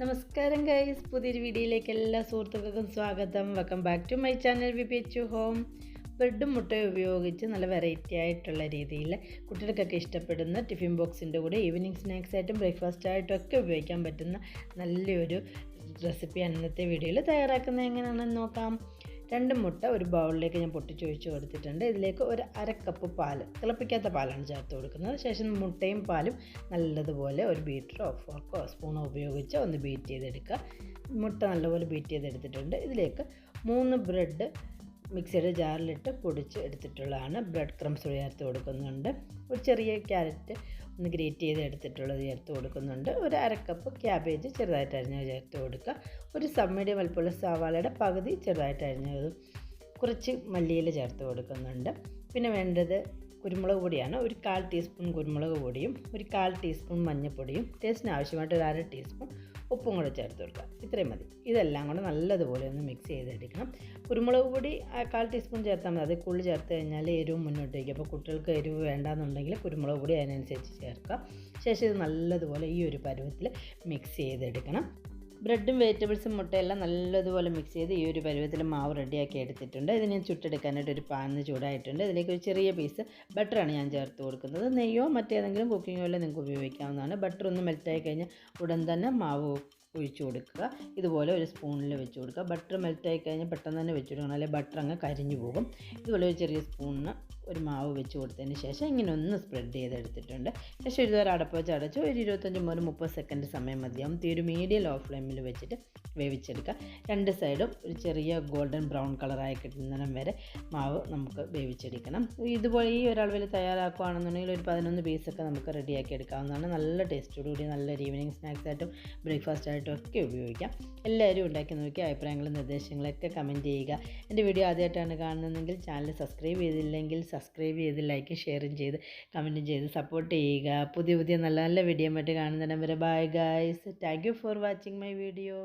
നമസ്കാരം ഗൈസ് പുതിയൊരു വീഡിയോയിലേക്ക് എല്ലാ സുഹൃത്തുക്കൾക്കും സ്വാഗതം. Welcome back to my channel V P H home ബ്രെഡും മുട്ടയും ഉപയോഗിച്ച് നല്ല വെറൈറ്റി ആയിട്ടുള്ള രീതിയിൽ കുട്ടികൾക്കൊക്കെ ഇഷ്ടപ്പെടുന്ന ടിഫിൻ ബോക്സിന്റെ കൂടെ ഈവനിങ് സ്നാക്സ് ആയിട്ടും ബ്രേക്ക്ഫാസ്റ്റ് ആയിട്ടും ഒക്കെ ഉപയോഗിക്കാൻ പറ്റുന്ന നല്ലൊരു റെസിപ്പിയാണ് ഇന്നത്തെ വീഡിയോയിൽ തയ്യാറാക്കുന്നത്. എങ്ങനെയാണെന്ന് നോക്കാം. രണ്ട് മുട്ട ഒരു ബൗളിലേക്ക് ഞാൻ പൊട്ടിച്ചൊഴിച്ച് കൊടുത്തിട്ടുണ്ട്. ഇതിലേക്ക് ഒരു അര കപ്പ് പാൽ തിളപ്പിക്കാത്ത പാലാണ് ചേർത്ത് കൊടുക്കുന്നത്. ശേഷം മുട്ടയും പാലും നല്ലതുപോലെ ഒരു ബീറ്ററോ ഫോർക്കോ സ്പൂണോ ഉപയോഗിച്ച് ഒന്ന് ബീറ്റ് ചെയ്തെടുക്കുക. മുട്ട നല്ലപോലെ ബീറ്റ് ചെയ്തെടുത്തിട്ടുണ്ട്. ഇതിലേക്ക് മൂന്ന് ബ്രെഡ് മിക്സിയുടെ ജാറിലിട്ട് പൊടിച്ച് എടുത്തിട്ടുള്ളതാണ്. ബ്രെഡ് ക്രംസ് ചേർത്ത് കൊടുക്കുന്നുണ്ട്. ഒരു ചെറിയ ക്യാരറ്റ് ഒന്ന് ഗ്രേറ്റ് ചെയ്ത് എടുത്തിട്ടുള്ളത് ചേർത്ത് കൊടുക്കുന്നുണ്ട്. ഒരു അരക്കപ്പ് ക്യാബേജ് ചെറുതായിട്ട് അരിഞ്ഞത് ചേർത്ത് കൊടുക്കുക. ഒരു സമ്മീഡിയ വലുപ്പമുള്ള സവാളയുടെ പകുതി ചെറുതായിട്ട് അരിഞ്ഞത് കുറച്ച് മല്ലിയില ചേർത്ത് കൊടുക്കുന്നുണ്ട്. പിന്നെ വേണ്ടത് കുരുമുളക് പൊടിയാണ്. ഒരു കാൽ ടീസ്പൂൺ കുരുമുളക് പൊടിയും ഒരു കാൽ ടീസ്പൂൺ മഞ്ഞൾപ്പൊടിയും. ടേസ്റ്റിന് ആവശ്യമായിട്ട് ഒരു അര ടീസ്പൂൺ ഉപ്പും കൂടെ ചേർത്ത് കൊടുക്കുക. ഇത്രയും മതി. ഇതെല്ലാം കൂടെ നല്ലതുപോലെ ഒന്ന് മിക്സ് ചെയ്തെടുക്കണം. കുരുമുളക് പൊടി കാൽ ടീസ്പൂൺ ചേർത്താൽ മതി. അത് കൂടുതൽ ചേർത്ത് കഴിഞ്ഞാൽ എരിവ് മുന്നോട്ട് വയ്ക്കും. അപ്പോൾ കുട്ടികൾക്ക് എരിവ് വേണ്ടാന്നുണ്ടെങ്കിൽ കുരുമുളക് പൊടി അതിനനുസരിച്ച് ചേർക്കുക. ശേഷം ഇത് നല്ലതുപോലെ ഈ ഒരു പരുവത്തിൽ മിക്സ് ചെയ്തെടുക്കണം. ബ്രെഡും വെജിറ്റബിൾസും മുട്ടയെല്ലാം നല്ലതുപോലെ മിക്സ് ചെയ്ത് ഈ ഒരു പരുവത്തിൽ മാവ് റെഡിയാക്കി എടുത്തിട്ടുണ്ട്. ഇതിന് ചുട്ടെടുക്കാനായിട്ട് ഒരു പാനിന് ചൂടായിട്ടുണ്ട്. ഇതിലേക്ക് ഒരു ചെറിയ പീസ് ബട്ടറാണ് ഞാൻ ചേർത്ത് കൊടുക്കുന്നത്. നെയ്യോ മറ്റേതെങ്കിലും കുക്കിംഗ് ഓയിലോ നിങ്ങൾക്ക് ഉപയോഗിക്കാവുന്നതാണ്. ബട്ടർ ഒന്ന് മെൽറ്റായി കഴിഞ്ഞാൽ ഉടൻ തന്നെ മാവ് ഒഴിച്ചു കൊടുക്കുക. ഇതുപോലെ ഒരു സ്പൂണിൽ വെച്ച് കൊടുക്കുക. ബട്ടർ മെൽറ്റായി കഴിഞ്ഞാൽ പെട്ടെന്ന് തന്നെ വെച്ച് കൊടുക്കണം. അല്ലെങ്കിൽ ബട്ടർ അങ്ങ് കരിഞ്ഞു പോകും. ഇതുപോലെ ഒരു ചെറിയ സ്പൂണിന് ഒരു മാവ് വെച്ച് കൊടുത്തതിന് ശേഷം ഇങ്ങനെ ഒന്ന് സ്പ്രെഡ് ചെയ്തെടുത്തിട്ടുണ്ട്. ശേഷം ഇതുവരെ അടപ്പ് വെച്ച് അടച്ച് ഒരു ഇരുപത്തഞ്ച് മുതൽ മുപ്പത് സെക്കൻഡ് സമയം മതിയാവും. തീ ഒരു മീഡിയം ലോ ഫ്ലെയിമിൽ വെച്ചിട്ട് വേവിച്ചെടുക്കുക. രണ്ട് സൈഡും ഒരു ചെറിയ ഗോൾഡൻ ബ്രൗൺ കളറായി കിട്ടുന്നിടം വരെ മാവ് നമുക്ക് വേവിച്ചെടുക്കണം. ഇതുപോലെ ഈ ഒരാൾ ഒരളവിൽ തയ്യാറാക്കുകയാണെന്നുണ്ടെങ്കിൽ ഒരു പതിനൊന്ന് പീസൊക്കെ നമുക്ക് റെഡിയാക്കി എടുക്കാവുന്നതാണ്. നല്ല ടേസ്റ്റോടുകൂടി നല്ലൊരു ഈവനിങ് സ്നാക്സ് ആയിട്ടും ബ്രേക്ക്ഫാസ്റ്റ് ആയിട്ടും ഒക്കെ ഉപയോഗിക്കാം. എല്ലാവരും ഉണ്ടാക്കി നോക്കി അഭിപ്രായങ്ങളും നിർദ്ദേശങ്ങളൊക്കെ കമന്റ് ചെയ്യുക. എന്റെ വീഡിയോ ആദ്യമായിട്ടാണ് കാണുന്നതെങ്കിൽ ചാനൽ സബ്സ്ക്രൈബ് ചെയ്തില്ലെങ്കിൽ സബ്സ്ക്രൈബ് ചെയ്ത് ലൈക്ക് ഷെയറും ചെയ്ത് കമന്റും ചെയ്ത് സപ്പോർട്ട് ചെയ്യുക. പുതിയ പുതിയ നല്ല നല്ല വീഡിയോ ആയിട്ട് കാണുന്നിടം വരെ bye guys thank you for watching my video